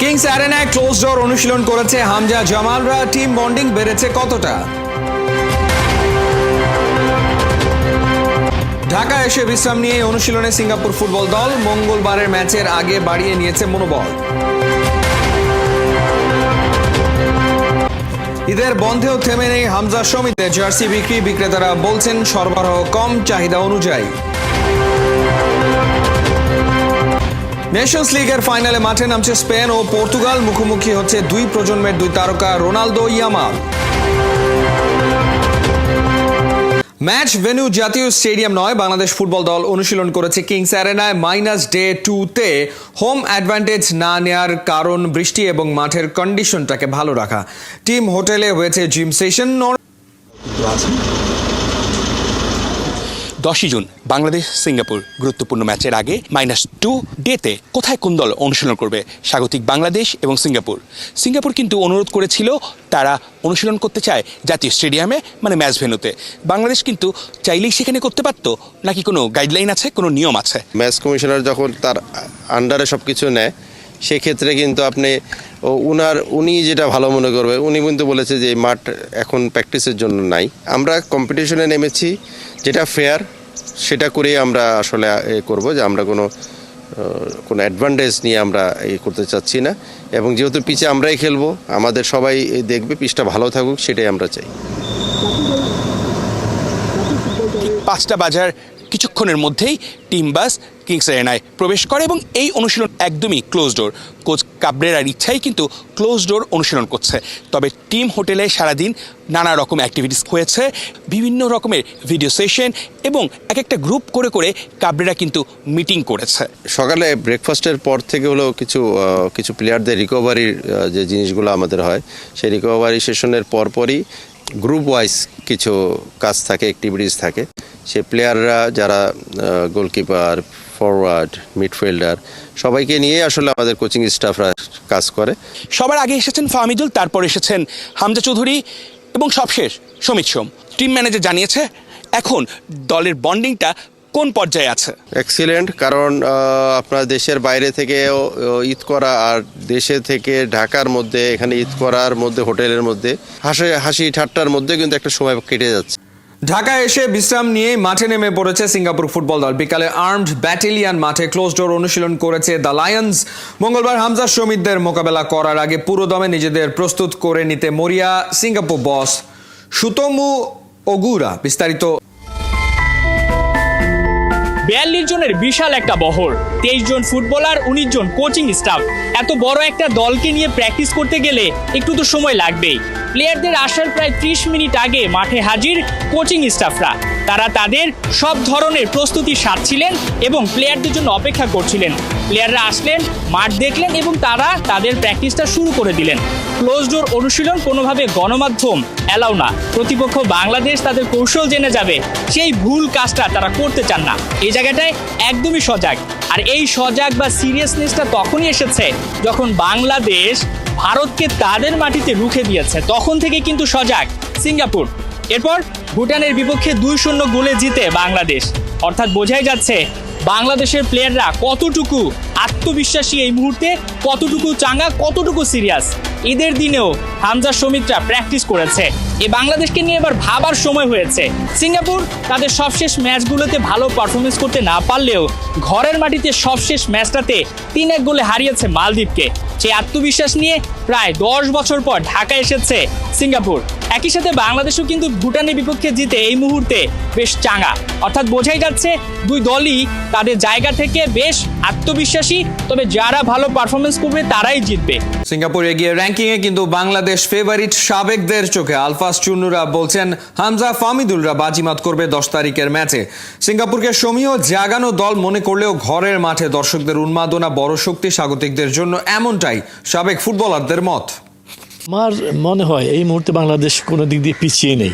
Kings অ্যারেনায় close door অনুশীলন করেছে Hamza জামালরা team bonding বেড়েছে কতটা? ঢাকা এসে বিশ্রাম নিয়ে অনুশীলনে সিঙ্গাপুর ফুটবল দল মঙ্গলবারের ম্যাচের আগে বাড়িয়ে নিয়েছে মনোবল। ঈদের বন্ধেও থেমে নেই হামজা সমিতে জার্সি বিক্রি বিক্রেতারা বলছেন সরবরাহ কম, চাহিদা অনুযায়ী। নেশনস লিগের ফাইনালে মাঠে নামছে স্পেন ও পর্তুগাল মুখোমুখি হচ্ছে দুই প্রজন্মের দুই তারকা রোনালদো ইয়ামাল। ম্যাচ ভেন্যু জাতীয় স্টেডিয়াম নয়, বাংলাদেশ ফুটবল দল অনুশীলন করেছে কিংস অ্যারেনায় মাইনাস ডে টুতে হোম অ্যাডভান্টেজ না নেয়ার কারণ বৃষ্টি এবং মাঠের কন্ডিশনটাকে ভালো রাখা। টিম হোটেলে হয়েছে জিম সেশন দশই জুন, বাংলাদেশ সিঙ্গাপুর। গুরুত্বপূর্ণ ম্যাচের আগে মাইনাস টু ডেতে কোথায় কোন দল অনুশীলন করবে? স্বাগতিক বাংলাদেশ এবং সিঙ্গাপুর। সিঙ্গাপুর কিন্তু অনুরোধ করেছিল তারা অনুশীলন করতে চায় জাতীয় স্টেডিয়ামে মানে ম্যাচ ভেনুতে বাংলাদেশ কিন্তু চাইলেই সেখানে করতে পারতো। নাকি কোনো গাইডলাইন আছে? কোনো নিয়ম আছে? ম্যাচ কমিশনার যখন তার আন্ডারে সব কিছু নেয় সেক্ষেত্রে কিন্তু আপনি উনার, উনি যেটা ভালো মনে করবে, উনি কিন্তু বলেছে যে মাঠ এখন প্র্যাকটিসের জন্য নাই। আমরা কম্পিটিশনে নেমেছি, যেটা ফেয়ার সেটা করেই আমরা আসলে এ করব যে আমরা কোনো কোনো অ্যাডভান্টেজ নিয়ে আমরা এই করতে চাচ্ছি না। এবং যেহেতু পিচে আমরাই খেলব, আমাদের সবাই দেখবে, পিচটা ভালো থাকুক, সেটাই আমরা চাই। পাঁচটা বাজার কিছুক্ষণের মধ্যেই টিম বাস কিংস এরেনায় প্রবেশ করে এবং এই অনুশীলন একদমই ক্লোজ ডোর কোচ কাবরেরার ইচ্ছাই কিন্তু ক্লোজ ডোর অনুশীলন করছে। তবে টিম হোটেলে সারাদিন নানা রকম অ্যাক্টিভিটিস হয়েছে, বিভিন্ন রকমের ভিডিও সেশন এবং এক একটা গ্রুপ করে করে কাবরেরা কিন্তু মিটিং করেছে। সকালে ব্রেকফাস্টের পর থেকে হলো কিছু কিছু প্লেয়ারদের রিকভারির যে জিনিসগুলো আমাদের হয়, সেই রিকভারি সেশনের পরপরই গ্রুপ ওয়াইজ কিছু কাজ থাকে অ্যাক্টিভিটিস থাকে। সে প্লেয়াররা যারা গোলকিপার ফরওয়ার্ড মিডফিল্ডার সবাইকে নিয়ে আসলে আমাদের কোচিং স্টাফরা কাজ করে। সবার আগে এসেছেন ফাহমিদুল, তারপর এসেছেন হামজা চৌধুরী এবং সবশেষ সমিত সোম। টিম ম্যানেজার জানিয়েছে, এখন দলের বন্ডিংটা কোন পর্যায়ে আছে? এক্সিলেন্ট কারণ আপনার দেশের বাইরে থেকে ঈদ করা আর দেশে থেকে ঢাকার মধ্যে এখানে ঈদ করার মধ্যে হোটেলের মধ্যে হাসি হাসি ঠাট্টার মধ্যে কিন্তু একটা সময় কেটে যাচ্ছে। ঢাকায় এসে বিশ্রাম নিয়ে মাঠে নেমে পড়েছে সিঙ্গাপুর ফুটবল দল। বিকালে আর্মড ব্যাটেলিয়ান মাঠে ক্লোজ ডোর অনুশীলন করেছে দ্য লায়ন্স। মঙ্গলবার হামজা শ্রমিকদের মোকাবেলা করার আগে পুরোদমে নিজেদের প্রস্তুত করে নিতে মরিয়া সিঙ্গাপুর বস সুতমু ওগুরা বিস্তারিত বিয়াল্লিশ জনের বিশাল একটা বহর। তেইশ জন ফুটবলার, উনিশ জন কোচিং স্টাফ। এত বড় একটা দলকে নিয়ে প্র্যাকটিস করতে গেলে একটু তো সময় লাগবেই। প্লেয়ারদের আসার প্রায় ত্রিশ মিনিট আগে মাঠে হাজির কোচিং স্টাফরা। তারা তাদের সব ধরনের প্রস্তুতি সারছিলেন এবং প্লেয়ারদের জন্য অপেক্ষা করছিলেন। প্লেয়াররা আসলেন, মাঠ দেখলেন এবং তারা তাদের প্র্যাকটিসটা শুরু করে দিলেন। ক্লোজ ডোর অনুশীলন কোনোভাবে গণমাধ্যম অ্যালাউ না। প্রতিপক্ষ বাংলাদেশ তাদের কৌশল জেনে যাবে। সেই ভুল কাজটা তারা করতে চান না। এই জায়গাটায় একদমই সজাগ। আর এই সজাগ বা সিরিয়াসনেসটা তখনই এসেছে যখন বাংলাদেশ ভারতকে তাদের মাটিতে রুখে দিয়েছে। তখন থেকে কিন্তু সজাগ। সিঙ্গাপুর। এরপর ভুটানের বিপক্ষে দুই শূন্য গোলে জিতে বাংলাদেশ। অর্থাৎ বোঝাই যাচ্ছে বাংলাদেশের প্লেয়াররা কতটুকু আত্মবিশ্বাসী এই মুহূর্তে, কতটুকু চাঙ্গা, কতটুকু সিরিয়াস ঈদের দিনেও হামজা শ্রমিকরা প্র্যাকটিস করেছে। এ বাংলাদেশকে নিয়ে এবার ভাবার সময় হয়েছে। সিঙ্গাপুর তাদের সবশেষ ম্যাচগুলোতে ভালো পারফরমেন্স করতে না পারলেও ঘরের মাটিতে সবশেষ ম্যাচটাতে তিন এক গোলে হারিয়েছে মালদ্বীপকে। সেই আত্মবিশ্বাস নিয়ে প্রায় দশ বছর পর ঢাকা এসেছে সিঙ্গাপুর। একই সাথে বাংলাদেশও কিন্তু ভুটানের বিপক্ষে জিতে এই মুহূর্তে বেশ চাঙ্গা। অর্থাৎ বোঝাই যাচ্ছে দুই দলই তাদের জায়গা থেকে বেশ আত্মবিশ্বাসী, তবে যারা ভালো পারফরমেন্স করবে তারাই জিতবে। সিঙ্গাপুর এগিয়ে র্যাঙ্কিংয়ে কিন্তু বাংলাদেশ ফেভারিট সাবেকদের চোখে আলফাস চুন্নুরা বলছেন, হামজা ফামিদুলরা বাজিমাত করবে দশ তারিখের ম্যাচে। সিঙ্গাপুরকে সমীহ জাগানো দল মনে করলেও ঘরের মাঠে দর্শকদের উন্মাদনা, বড় শক্তি স্বাগতিকদের জন্য এমনটাই সাবেক ফুটবলারদের মত। আমার মনে হয় এই মুহূর্তে বাংলাদেশ কোনো দিক দিয়ে পিছিয়ে নেই।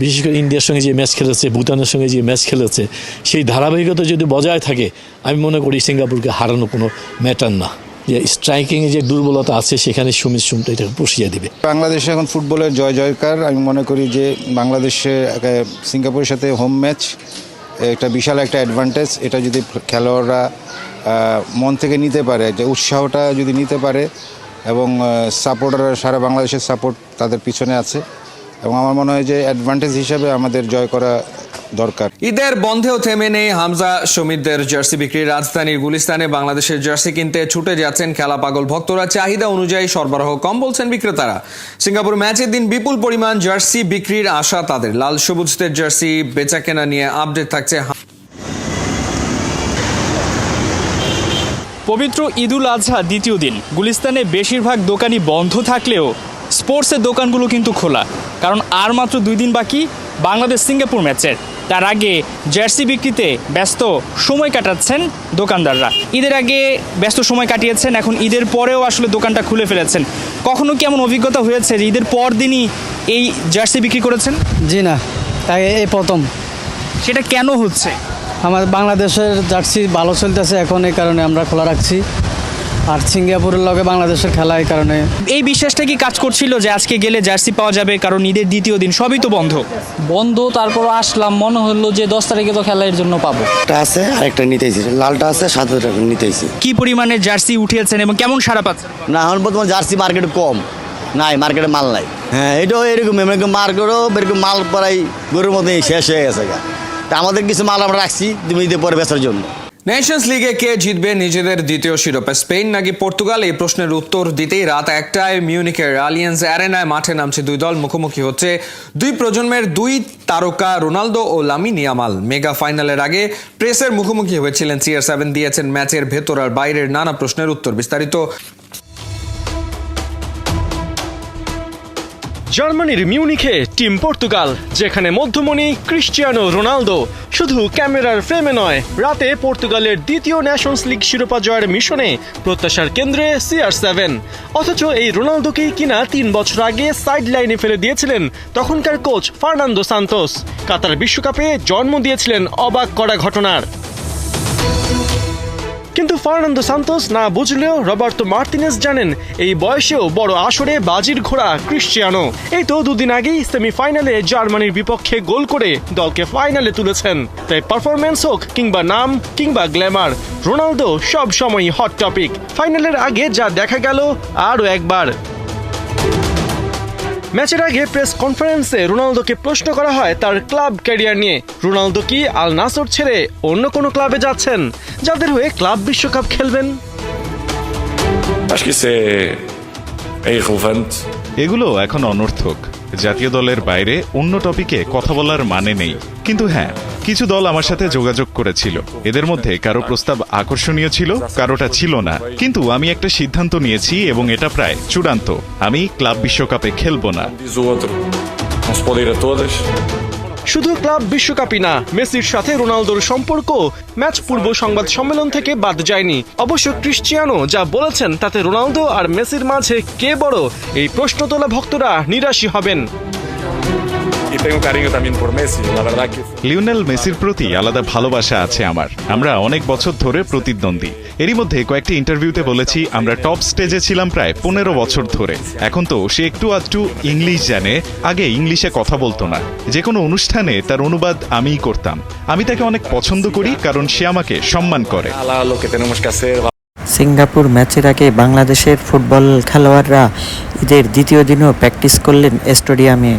বিশেষ করে ইন্ডিয়ার সঙ্গে যে ম্যাচ খেলেছে, ভুটানের সঙ্গে যে ম্যাচ খেলেছে, সেই ধারাবাহিকতা যদি বজায় থাকে, আমি মনে করি সিঙ্গাপুরকে হারানো কোনো ম্যাটার না। যে স্ট্রাইকিংয়ে যে দুর্বলতা আছে, সেখানে সুমিত সুমটা এটাকে পুষিয়ে দেবে। বাংলাদেশে এখন ফুটবলের জয় জয়কার। আমি মনে করি যে বাংলাদেশে সিঙ্গাপুরের সাথে হোম ম্যাচ একটা বিশাল একটা অ্যাডভান্টেজ এটা যদি খেলোয়াড়রা মন থেকে নিতে পারে, যে উৎসাহটা যদি নিতে পারে, এবং সাপোর্টাররা সারা বাংলাদেশের সাপোর্ট তাদের পিছনে আছে। এবং আমার মনে হয় যে অ্যাডভান্টেজ হিসাবে আমাদের জয় করা দরকার। ঈদের বন্ধেও থেমে নেই হামজা সমিতদের জার্সি বিক্রি রাজধানীর গুলিস্তানে বাংলাদেশের জার্সি কিনতে ছুটে যাচ্ছেন খেলা পাগল ভক্তরা। চাহিদা অনুযায়ী সরবরাহ কম বলছেন বিক্রেতারা। সিঙ্গাপুর ম্যাচের দিন বিপুল পরিমাণ জার্সি বিক্রির আশা তাদের। লাল সবুজদের জার্সি বেচাকেনা নিয়ে আপডেট থাকছে পবিত্র ঈদুল আজহা দ্বিতীয় দিন। গুলিস্তানে বেশিরভাগ দোকানই বন্ধ থাকলেও স্পোর্টসের দোকানগুলো কিন্তু খোলা। কারণ আর মাত্র দুই দিন বাকি বাংলাদেশ সিঙ্গাপুর ম্যাচের। তার আগে জার্সি বিক্রিতে ব্যস্ত সময় কাটাচ্ছেন দোকানদাররা। ঈদের আগে ব্যস্ত সময় কাটিয়েছেন এখন ঈদের পরেও আসলে দোকানটা খুলে ফেলেছেন। কখনো কি এমন অভিজ্ঞতা হয়েছে যে ঈদের পর দিনই এই জার্সি বিক্রি করেছেন? জি না তাই এই প্রথম। সেটা কেন হচ্ছে? আমার বাংলাদেশের জার্সি ভালো চলতেছে এখন এই কারণে আমরা খোলা রাখছি। আর সিঙ্গাপুরের লগে বাংলাদেশের খেলা এই কারণে। এই বিশ্বাসটা কি কাজ করছিল যে আজকে গেলে জার্সি পাওয়া যাবে? কারণ ঈদের দ্বিতীয় দিন সবই তো বন্ধ। বন্ধ তারপর আসলাম মনে হলো যে দশ তারিখে তো খেলা এর জন্য পাবো। একটা আছে আরেকটা নিতেছি লালটা আছে সাদাটা নিতেছি কি পরিমাণে জার্সি উঠিয়েছেন এবং কেমন সারা পাচ্ছেন? না এখন বর্তমানে জার্সি মার্কেট কম। নাই মার্কেটে মাল নাই। হ্যাঁ এটাও এরকম এরকম মার্কেটও এরকম মাল প্রায় গরুর মতোই শেষ হয়ে গেছে গা। তা আমাদের কিছু মাল আমরা রাখছি তুমি ঈদের পরে বেচার জন্য। নেশনস লিগে কে জিতবে নিজেদের দ্বিতীয় শিরোপে? স্পেন নাকি পর্তুগাল? এই প্রশ্নের উত্তর দিতেই রাত একটায় মিউনিকের আলিয়েন্স অ্যারেনায় মাঠে নামছে দুই দল। মুখোমুখি হচ্ছে দুই প্রজন্মের দুই তারকা রোনালদো ও লামিন ইয়ামাল। মেগা ফাইনালের আগে প্রেসের মুখোমুখি হয়েছিলেন সিআর সেভেন, দিয়েছেন ম্যাচের ভেতর আর বাইরের নানা প্রশ্নের উত্তর। বিস্তারিত জার্মানির মিউনিখে টিম পর্তুগাল, যেখানে মধ্যমণি ক্রিশ্চিয়ানো রোনালদো শুধু ক্যামেরার ফ্রেমে নয়, রাতে পর্তুগালের দ্বিতীয় ন্যাশনস লিগ শিরোপা জয়ের মিশনে প্রত্যাশার কেন্দ্রে সিআর সেভেন। অথচ এই রোনালদোকেই কিনা তিন বছর আগে সাইড লাইনে ফেলে দিয়েছিলেন তখনকার কোচ ফার্নান্দো সান্তোস। কাতার বিশ্বকাপে জন্ম দিয়েছিলেন অবাক করা ঘটনার। কিন্তু ফার্নান্দো সান্তোস না বুঝলেও রবার্তো মার্তিনেস জানেন, এই বয়সেও বড় আসরে বাজির ঘোড়া ক্রিশ্চিয়ানো। এই তো দুদিন আগেই সেমিফাইনালে জার্মানির বিপক্ষে গোল করে দলকে ফাইনালে তুলেছেন। তাই পারফরমেন্স হোক কিংবা নাম কিংবা গ্ল্যামার, রোনালদো সব সময়ই হট টপিক। ফাইনালের আগে যা দেখা গেল, আরও একবার। ম্যাচের আগে প্রেস কনফারেন্সে রোনালদোকে প্রশ্ন করা হয় তার ক্লাব ক্যারিয়ার নিয়ে। রোনালদো কি আল নাসর ছেড়ে অন্য কোনো ক্লাবে যাচ্ছেন? যাদের হয়ে ক্লাব বিশ্বকাপ খেলবেন. এগুলো এখন অনর্থক। জাতীয় দলের বাইরে অন্য টপিকে কথা বলার মানে নেই। কিন্তু হ্যাঁ কিছু দল আমার সাথে যোগাযোগ করেছিল। এদের মধ্যে কারও প্রস্তাব আকর্ষণীয় ছিল, কারোটা ছিল না। কিন্তু আমি একটা সিদ্ধান্ত নিয়েছি এবং এটা প্রায় চূড়ান্ত। আমি ক্লাব বিশ্বকাপে খেলব না. শুধু ক্লাব বিশ্বকাপই না, মেসির সাথে রোনালদোর সম্পর্ক, ম্যাচ পূর্ব সংবাদ সম্মেলন থেকে বাদ যায়নি। অবশ্য ক্রিশ্চিয়ানো যা বলেছেন তাতে রোনালদো আর মেসির মাঝে কে বড়, এই প্রশ্ন তোলা ভক্তরা নিরাশী হবেন। Tenho carinho também por Messi, la verdad que Lionel মেসির প্রতি আলাদা ভালোবাসা আছে আমার। আমরা অনেক বছর ধরে প্রতিদ্বন্দ্বী। এরই মধ্যে কয়েকটি ইন্টারভিউতে বলেছি আমরা টপ স্টেজে ছিলাম প্রায় পনেরো বছর ধরে। এখন তো সে একটু আধটু ইংলিশ জানে আগে ইংলিশে কথা বলতো না। যে কোনো অনুষ্ঠানে তার অনুবাদ আমিই করতাম। আমি তাকে অনেক পছন্দ করি কারণ সে আমাকে সম্মান করে। Lo que tenemos que hacer. Singapore ম্যাচের আগে বাংলাদেশের ফুটবল খেলোয়াড়রা ঈদের দ্বিতীয় দিনও প্র্যাকটিস করলেন স্টেডিয়ামে।